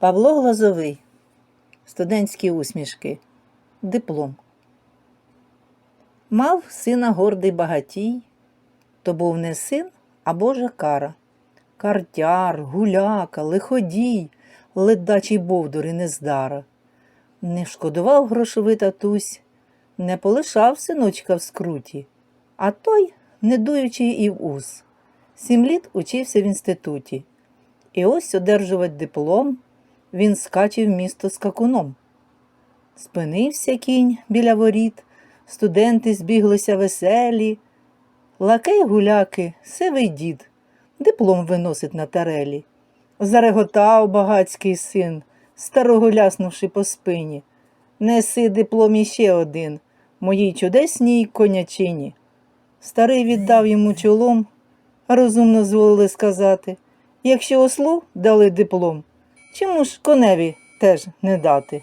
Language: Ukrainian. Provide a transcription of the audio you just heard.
Павло Глазовий. Студентські усмішки. Диплом. Мав сина гордий багатій, то був не син, а Божа кара. Картяр, гуляка, лиходій, ледачий бовдур і нездара. Не шкодував грошовий татусь, не полишав синочка в скруті, а той, не дуючи і в ус. Сім літ учився в інституті. І ось одержувати диплом він скаче місто скакуном. Спинився кінь біля воріт, студенти збіглися веселі. Лакей гуляки, сивий дід, диплом виносить на тарелі. Зареготав багацький син, старого ляснувши по спині. Неси диплом іще один, моїй чудесній конячині. Старий віддав йому чолом, розумно зволили сказати. Якщо ослу дали диплом, чому ж коневі теж не дати?